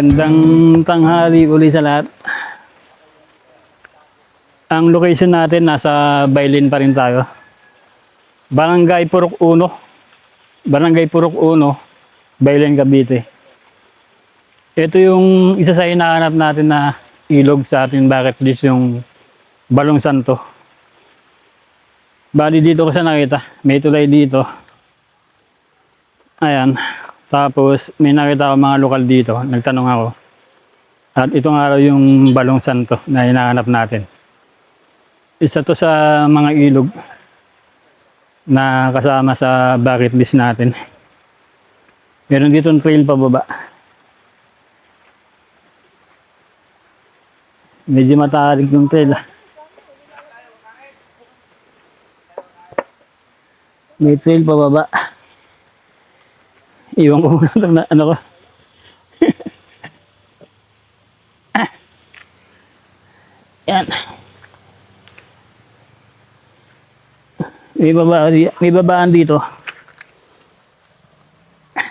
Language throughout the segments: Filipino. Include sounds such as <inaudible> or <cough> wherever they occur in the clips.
Magandang tanghali uli sa lahat. Ang location natin nasa Bailin pa rin tayo. Barangay Purok 1. Barangay Purok 1, Bailin, Cavite. Ito yung isa sa hinahanap natin na ilog sa ating bucket list yung Balong Santo. Bali dito ko siya nakita. May tulay dito. Ayan. Tapos may nakita ako mga lokal dito. Nagtanong ako. At itong araw yung Balong Santo na hinahanap natin. Isa to sa mga ilog na kasama sa bucket list natin. Meron dito trail pababa. Medyo matarik yung trail. ah. May trail pababa. Iwan ko muna itong na, ano ko. Yan. May baba, may babaan dito.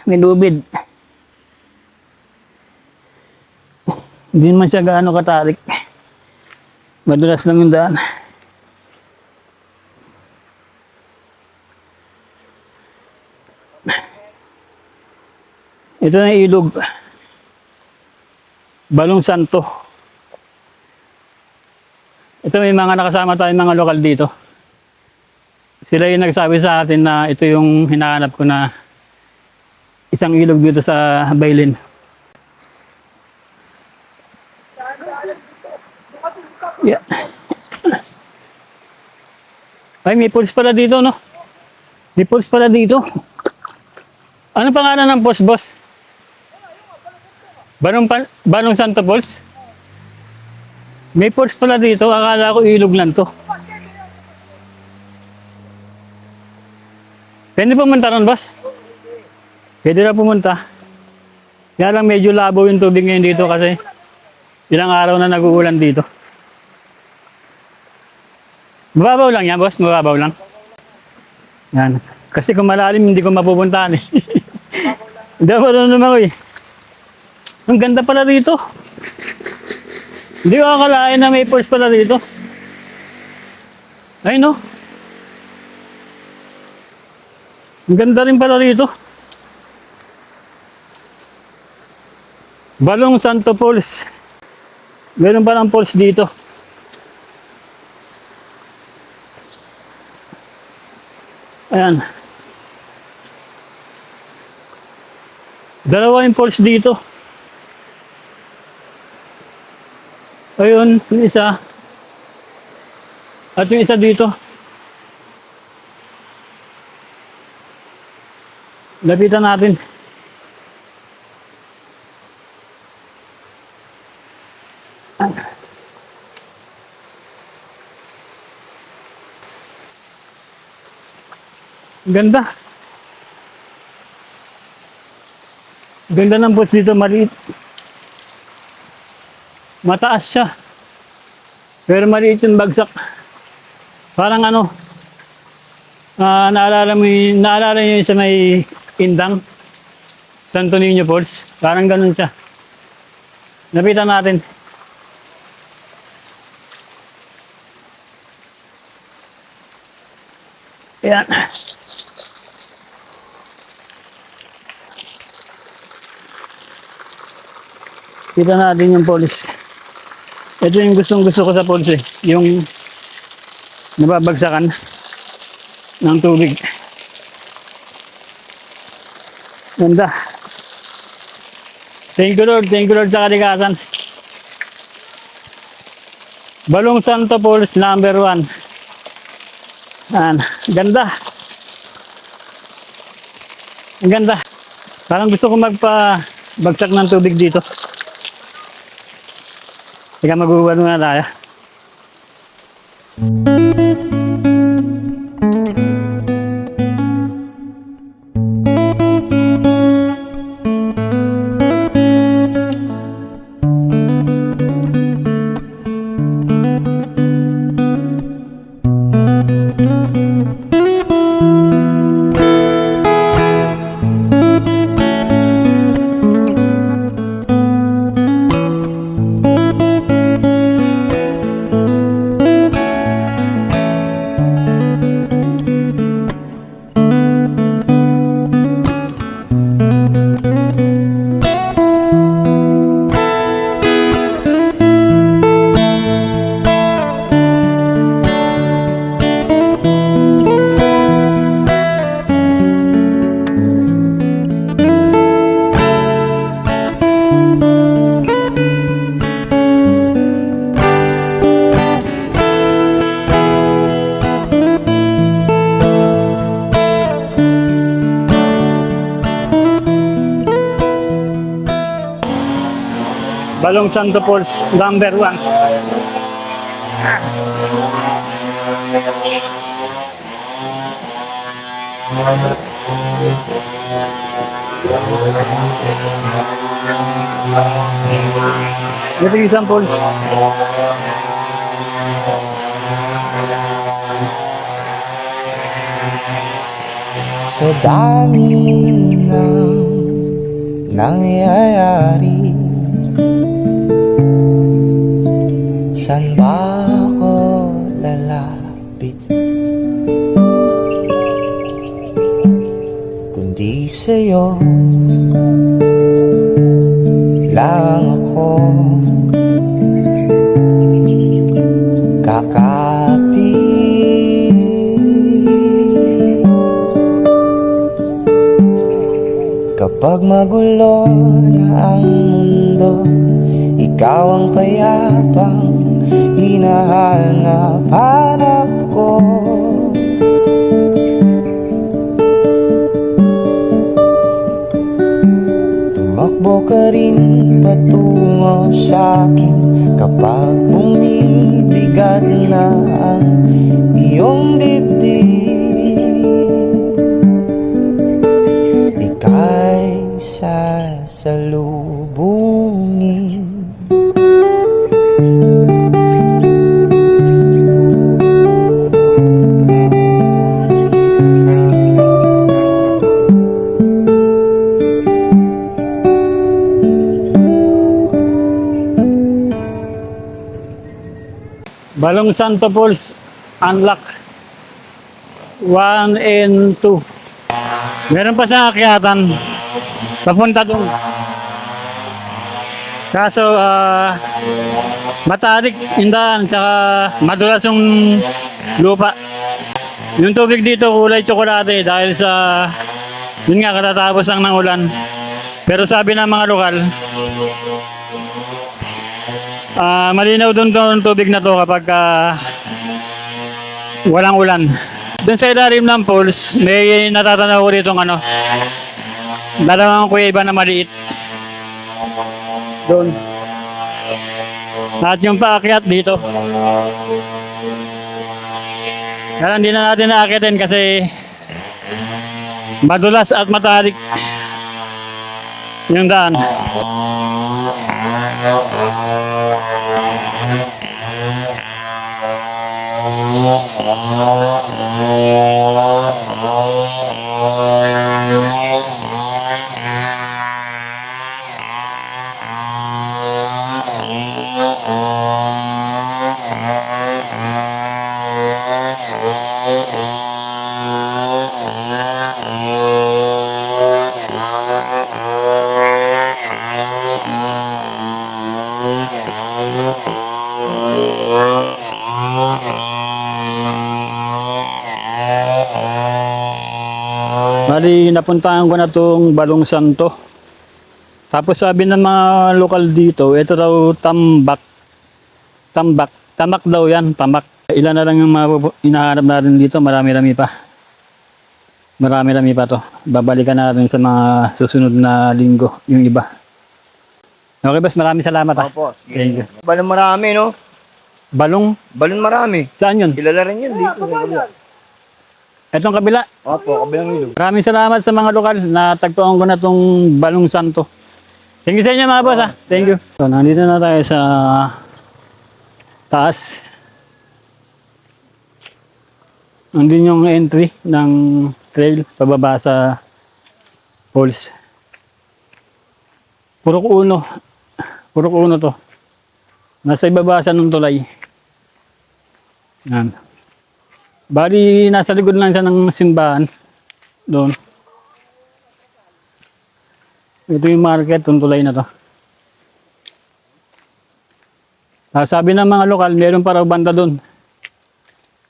May lubid. Hindi naman siya gaano katarik. Madulas lang yung daan. Ito na ilog. Balong Santo. Ito may mga nakasama tayong mga lokal dito. Sila yung nagsabi sa atin na ito yung hinahanap ko na isang ilog dito sa Bailin. Yeah. Ay, may pulse pala dito, no? May pulse pala dito. Ano pangalan ng pulse, boss? Banong, pa, Banong Santo Pulse? May pulse pala dito. Akala ko ilog lang to. Pwede pumunta ron, boss? Pwede na pumunta. Kaya lang medyo labo yung tubig ngayon dito kasi ilang araw na nag-uulan dito. Mababaw lang yan, boss. Mababaw lang. Yan. Kasi kung malalim, hindi ko mapupuntahan eh. <laughs> Hindi ako marunong ako eh. Ang ganda pala rito. Hindi ko akalain na may pulse pala rito. Ay no. Ang ganda rin pala rito. Balong Santo Pulse. Meron palang pulse dito. Ayan. Dalawa yung pulse dito. Ayun, yung isa. At yung isa dito. Lapitan natin. Ganda. Ganda ng boss dito, maliit. Mataas siya. Pero maliit yung bagsak. Parang ano, ah naalala mo yung, naalala yung sa may Indang, Santo Niño Falls. Parang ganun siya. Napitan natin. Ayan. Kita natin yung police. Ito yung gustong gusto ko sa police eh. Yung nababagsakan ng tubig. Ganda. Thank you Lord. Thank you Lord sa kalikasan. Balong Santo Falls number one. Yan. Ganda. Ang ganda. Parang gusto ko magpa bagsak ng tubig dito. Teka, mag-uwan muna tayo. Balong Santo Falls, number one. Ito yung isang falls. Sa dami ng nangyayari sa'yo. Lang ako. Kakapit Kapag magulo na ang mundo Ikaw ang payapang hinahanap-hanap ka rin patungo sa akin Kapag bumibigat na ang iyong dibdib. Ika'y sasalubungin Balong Santo Falls, unlock 1 and 2. Meron pa sa akyatan. Papunta doon. Kaso, ah, matarik, indahan, tsaka madulas yung lupa. Yung tubig dito kulay tsokolate dahil sa, yun nga, katatapos lang ng ulan. Pero sabi ng mga lokal, Ah, malinaw doon doon tubig na to kapag ah, walang ulan. Doon sa ilalim ng pools, may natatanaw ko rito ano. Dalawang kuweba na maliit. Doon. At yung paakyat dito. Kaya hindi na natin naakyatin kasi madulas at matarik yung daan. Wow. Bali, napuntahan ko na tong Balong Santo. Tapos sabi ng mga lokal dito, ito daw tambak. Tambak. Tamak daw yan, tamak. Ilan na lang yung mapupu- hinahanap natin dito, marami-rami pa. Marami-rami pa to. Babalikan natin sa mga susunod na linggo, yung iba. Okay, boss, maraming salamat ah. Opo. Thank you. Balon marami, no? Balong, Balon marami. saan yun? Kilala rin yun dito. Sa kabila. Opo, kabilang ilog. Maraming salamat sa mga lokal na tagpuan ko na tong Balong Santo. Thank you sa inyo mga boss ha. Thank you. So, nandito na tayo sa taas. Nandun yung entry ng trail pababa sa falls. Purok uno. Purok uno to. Nasa ibaba sa nung tulay. Yan. Bali, nasa likod lang siya ng simbahan. Doon. Ito yung market, yung tulay na to. Ah, sabi ng mga lokal, meron pa raw banda doon.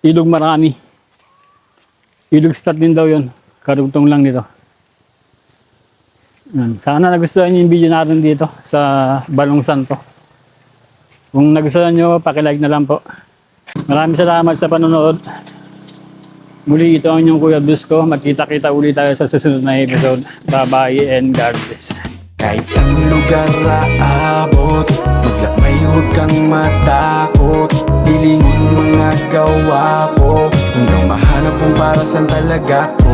Ilog marami. Ilog spot din daw yun. Karugtong lang nito. Yan. Sana nagustuhan niyo yung video natin dito sa Balong Santo. Kung nagustuhan niyo, pakilike na lang po. Maraming salamat sa panonood. Muli ito ang inyong Kuya Dusko. Magkita-kita ulit tayo sa susunod na episode. Bye-bye and God bless. Kahit sa lugar aabot Maglakbay huwag kang matakot Hilingin mga gawa ko Hanggang mahanap kung para saan talaga ko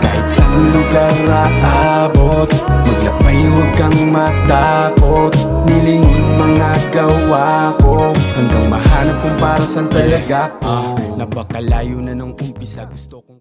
Kahit saan lugar aabot Maglakbay huwag kang matakot Nilingin mga gawa ko Hanggang mahanap kung para saan talaga ko Napakalayo na nung umpisa gusto ko